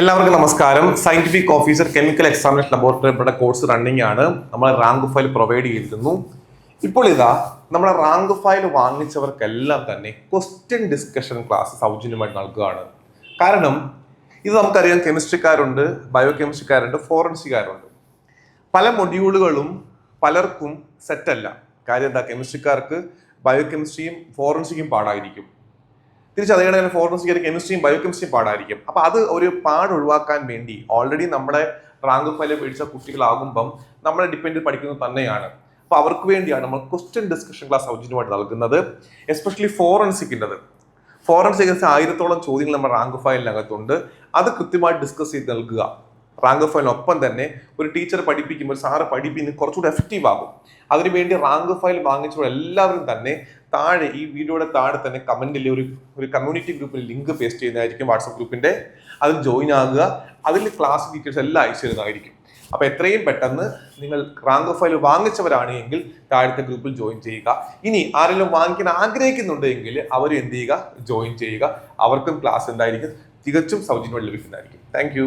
എല്ലാവർക്കും നമസ്കാരം. Scientific officer chemical examination ലബോറട്ടറിയുടെ കോഴ്സ് റണ്ണിംഗ് ആണ്. നമ്മൾ റാങ്ക് ഫയൽ പ്രൊവൈഡ് ചെയ്തിരുന്നു. ഇപ്പോൾ ഇതാ നമ്മുടെ റാങ്ക് ഫയൽ വാങ്ങിച്ചവർക്കെല്ലാം തന്നെ ക്വസ്റ്റ്യൻ ഡിസ്കഷൻ ക്ലാസ് സൗജന്യമായിട്ട് നൽകുകയാണ്. കാരണം ഇത് നമുക്കറിയാം കെമിസ്ട്രിക്കാരുണ്ട് ബയോ കെമിസ്ട്രിക്കാരുണ്ട് ഫോറൻസിക്കാരുണ്ട് പല മൊഡ്യൂളുകളും പലർക്കും സെറ്റല്ല കാര്യം എന്താ കെമിസ്ട്രിക്കാർക്ക് ബയോ കെമിസ്ട്രിയും ഫോറൻസിക്കും പാടായിരിക്കും. തിരിച്ച് അതേ കണക്കിന് ഫോറൻസിക് കെമിസ്ട്രിയും ബയോ കെമിസ്ട്രിയും പാടായിരിക്കും. അപ്പൊ അത് ഒരു പാട് ഒഴിവാക്കാൻ വേണ്ടി ഓൾറെഡി നമ്മുടെ റാങ്ക് ഫയൽ പിടിച്ച കുട്ടികളാകുമ്പം നമ്മളെ ഡിപ്പെൻഡ് പഠിക്കുന്നത് തന്നെയാണ്. അപ്പൊ അവർക്ക് വേണ്ടിയാണ് നമ്മൾ ക്വസ്റ്റ്യൻ ഡിസ്കഷൻ ക്ലാസ് സൗജന്യമായിട്ട് നൽകുന്നത് എസ്പെഷ്യലി ഫോറൻസിക്കിന്റെത് ഫോറൻസിക് ആയിരത്തോളം ചോദ്യങ്ങൾ നമ്മുടെ റാങ്ക് ഫയലിനകത്തുണ്ട് അത് കൃത്യമായിട്ട് ഡിസ്കസ് ചെയ്ത് നൽകുക. റാങ്ക് ഫയലിനൊപ്പം തന്നെ ഒരു ടീച്ചർ പഠിപ്പിക്കുമ്പോൾ സാറ് പഠിപ്പിക്കുന്നത് കുറച്ചുകൂടി എഫക്റ്റീവ് ആകും. അതിനുവേണ്ടി റാങ്ക് ഫയൽ വാങ്ങിച്ചവർ എല്ലാവരും തന്നെ താഴെ ഈ വീഡിയോയുടെ താഴെ തന്നെ കമന്റിൽ ഒരു ഒരു കമ്മ്യൂണിറ്റി ഗ്രൂപ്പിൽ ലിങ്ക് പേസ്റ്റ് ചെയ്യുന്നതായിരിക്കും വാട്സപ്പ് ഗ്രൂപ്പിന്റെ അതിൽ ജോയിൻ ആകുക. അതിൽ ക്ലാസ് ഡീറ്റെയിൽസ് എല്ലാം അയച്ചു തരുന്നതായിരിക്കും അപ്പോൾ എത്രയും പെട്ടെന്ന് നിങ്ങൾ റാങ്ക് ഫയൽ വാങ്ങിച്ചവരാണെങ്കിൽ താഴത്തെ ഗ്രൂപ്പിൽ ജോയിൻ ചെയ്യുക. ഇനി ആരെങ്കിലും വാങ്ങിക്കാൻ ആഗ്രഹിക്കുന്നുണ്ടെങ്കിൽ അവർ എന്ത് ചെയ്യുക? ജോയിൻ ചെയ്യുക. അവർക്കും ക്ലാസ് എന്തായിരിക്കും? തികച്ചും സൗജന്യമായി ലഭിക്കുന്നതായിരിക്കും. താങ്ക്